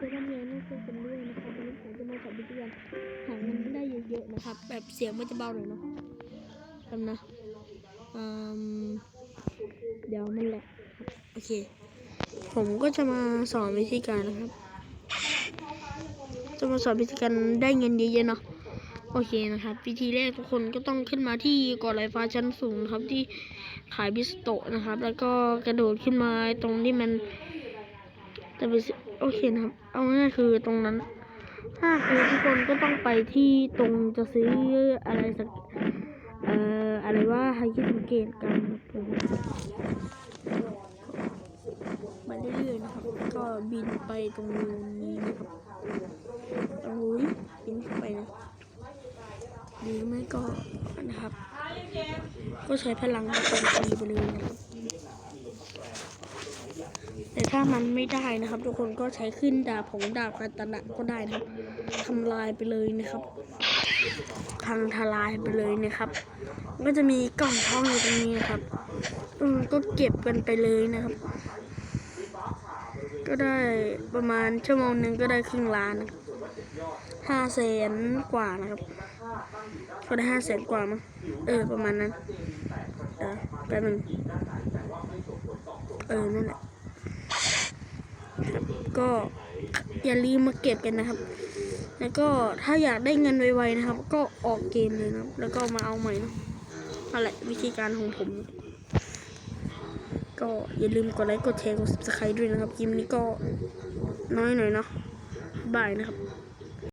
เคยทำงานให้ช่วยกันด้วยนะครับวันนี้ผมจะมาสอนวิธีการหาเงินได้เยอะๆนะครับ แบบเสียงมันจะเบาหน่อยเนาะทำนะอืมเดี๋ยวมันแหละโอเค ผมก็จะมาสอนวิธีการนะครับ จะมาสอนวิธีการได้เงินเยอะๆเนาะโอเคนะครับ วิธีแรกทุกคนก็ต้องขึ้นมาที่กาะลอยฟ้าชั้นสูงนะครับที่ขายบิสโตนะครับ แล้วก็กระโดดขึ้นมาตรงที่มันจะไปซื้อ โอเคนะครับ เอาง่ายคือตรงนั้น ถ้าคือทุกคนก็ต้องไปที่ตรงจะซื้ออะไรสัก เอ่อ อะไรว่าไฮคิสังเกตกันนะครับมาเรื่อยๆนะครับ ก็บินไปตรงนี้นะครับโอ้ยบินไปนะหรือไม่ก็นะครับ ก็ใช้พลังโจมตีไปเลยนะครับ แต่ถ้ามันไม่ได้นะครับ ทุกคนก็ใช้ขึ้นดาบผงดาบคาตนะก็ได้นะครับทำลายไปเลยนะครับพังทลายไปเลยนะครับ ก็จะมีกล่องทองอยู่ตรงนี้นะครับอืมก็เก็บกันไปเลยนะครับ ก็ได้ประมาณชั่วโมงหนึ่งก็ได้ครึ่งล้านห้าแสนกว่านะครับ ก็ได้ห้าแสนกว่ามั้งเออประมาณนั้นเออแป๊บนึงเออนั่นแหละ ก็อย่าลืมมาเก็บกันนะครับ แล้วก็ถ้าอยากได้เงินไวๆนะครับ ก็ออกเกมเลยนะแล้วก็มาเอาใหม่เนอะนั่นแหละวิธีการของผม ก็อย่าลืมกดไลค์กดแชร์กดซับสไครต์ด้วยนะครับคลิปนี้ก็น้อยหน่อยเนาะบายนะครับ